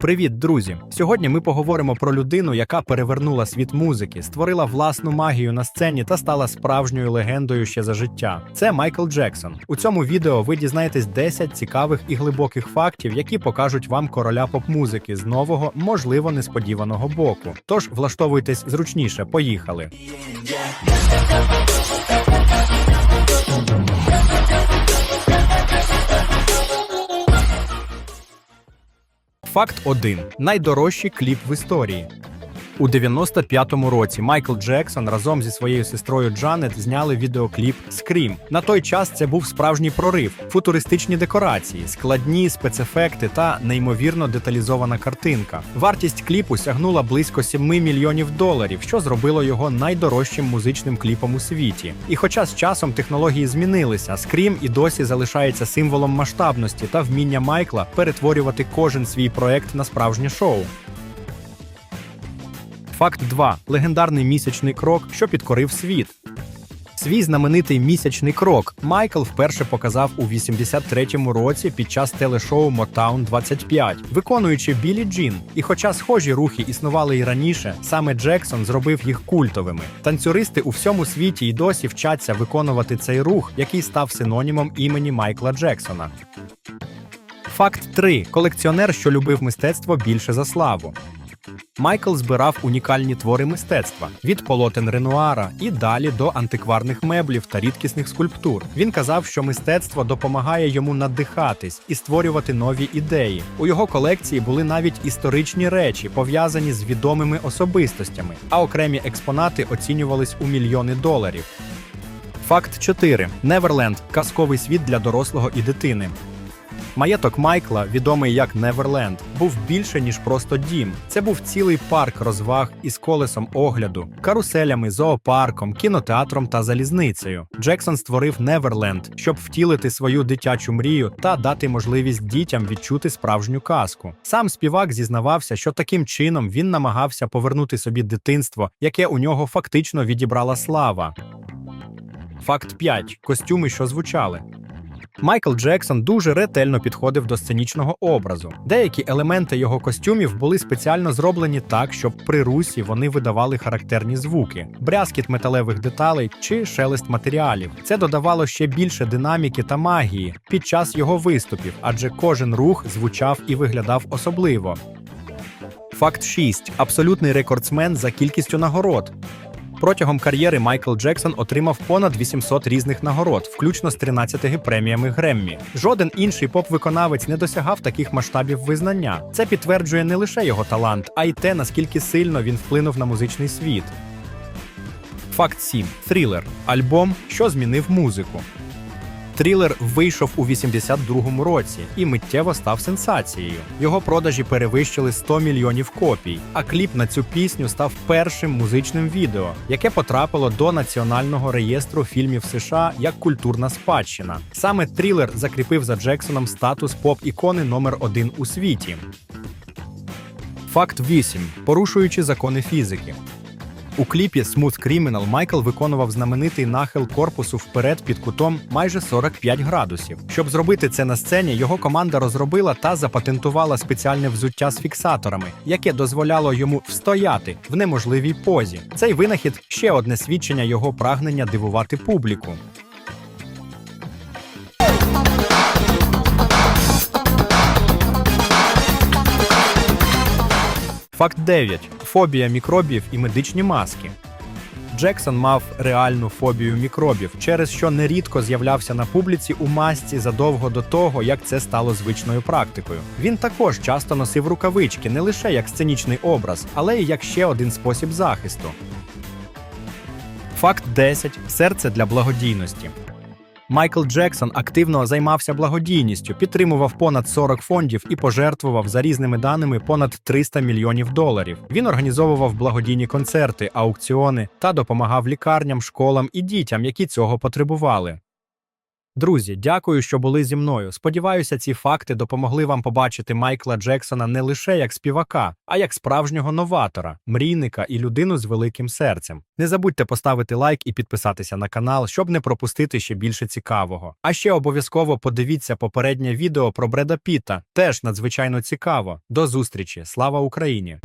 Привіт, друзі! Сьогодні ми поговоримо про людину, яка перевернула світ музики, створила власну магію на сцені та стала справжньою легендою ще за життя. Це Майкл Джексон. У цьому відео ви дізнаєтесь 10 цікавих і глибоких фактів, які покажуть вам короля поп-музики з нового, можливо, несподіваного боку. Тож влаштовуйтесь зручніше, поїхали. Факт 1. Найдорожчий кліп в історії. У 95-му році Майкл Джексон разом зі своєю сестрою Джанет зняли відеокліп Скрім. На той час це був справжній прорив, футуристичні декорації, складні спецефекти та неймовірно деталізована картинка. Вартість кліпу сягнула близько 7 мільйонів доларів, що зробило його найдорожчим музичним кліпом у світі. І хоча з часом технології змінилися, Скрім і досі залишається символом масштабності та вміння Майкла перетворювати кожен свій проект на справжнє шоу. Факт 2. Легендарний місячний крок, що підкорив світ. Свій знаменитий місячний крок Майкл вперше показав у 83-му році під час телешоу Motown 25, виконуючи Білі Джін. І хоча схожі рухи існували і раніше, саме Джексон зробив їх культовими. Танцюристи у всьому світі й досі вчаться виконувати цей рух, який став синонімом імені Майкла Джексона. Факт 3. Колекціонер, що любив мистецтво більше за славу. Майкл збирав унікальні твори мистецтва від полотен Ренуара і далі до антикварних меблів та рідкісних скульптур. Він казав, що мистецтво допомагає йому надихатись і створювати нові ідеї. У його колекції були навіть історичні речі, пов'язані з відомими особистостями, а окремі експонати оцінювались у мільйони доларів. Факт 4. Неверленд казковий світ для дорослого і дитини. Маєток Майкла, відомий як Неверленд, був більше ніж просто дім. Це був цілий парк розваг із колесом огляду, каруселями, зоопарком, кінотеатром та залізницею. Джексон створив Неверленд, щоб втілити свою дитячу мрію та дати можливість дітям відчути справжню казку. Сам співак зізнавався, що таким чином він намагався повернути собі дитинство, яке у нього фактично відібрала слава. Факт 5. Костюми, що звучали. Майкл Джексон дуже ретельно підходив до сценічного образу. Деякі елементи його костюмів були спеціально зроблені так, щоб при русі вони видавали характерні звуки, брязкіт металевих деталей чи шелест матеріалів. Це додавало ще більше динаміки та магії під час його виступів, адже кожен рух звучав і виглядав особливо. Факт 6. абсолютний рекордсмен за кількістю нагород. Протягом кар'єри Майкл Джексон отримав понад 800 різних нагород, включно з 13 преміями Греммі. Жоден інший поп-виконавець не досягав таких масштабів визнання. Це підтверджує не лише його талант, а й те, наскільки сильно він вплинув на музичний світ. Факт 7. Трилер. альбом, що змінив музику. Трілер вийшов у 82-му році і миттєво став сенсацією. Його продажі перевищили 100 мільйонів копій, а кліп на цю пісню став першим музичним відео, яке потрапило до національного реєстру фільмів США як культурна спадщина. Саме трілер закріпив за Джексоном статус поп-ікони номер один у світі. Факт 8. Порушуючи закони фізики. У кліпі Smooth Criminal Майкл виконував знаменитий нахил корпусу вперед під кутом майже 45 градусів. Щоб зробити це на сцені, його команда розробила та запатентувала спеціальне взуття з фіксаторами, яке дозволяло йому встояти в неможливій позі. Цей винахід ще одне свідчення його прагнення дивувати публіку. Факт 9. Фобія мікробів і медичні маски. Джексон мав реальну фобію мікробів, через що нерідко з'являвся на публіці у масці задовго до того, як це стало звичною практикою. Він також часто носив рукавички не лише як сценічний образ, але й як ще один спосіб захисту. Факт 10. Серце для благодійності. Майкл Джексон активно займався благодійністю, підтримував понад 40 фондів і пожертвував за різними даними понад 300 мільйонів доларів. Він організовував благодійні концерти, аукціони та допомагав лікарням, школам і дітям, які цього потребували. Друзі, дякую, що були зі мною. Сподіваюся, ці факти допомогли вам побачити Майкла Джексона не лише як співака, а як справжнього новатора, мрійника і людину з великим серцем. Не забудьте поставити лайк і підписатися на канал, щоб не пропустити ще більше цікавого. А ще обов'язково подивіться попереднє відео про Бреда Піта. Теж надзвичайно цікаво. До зустрічі! Слава Україні!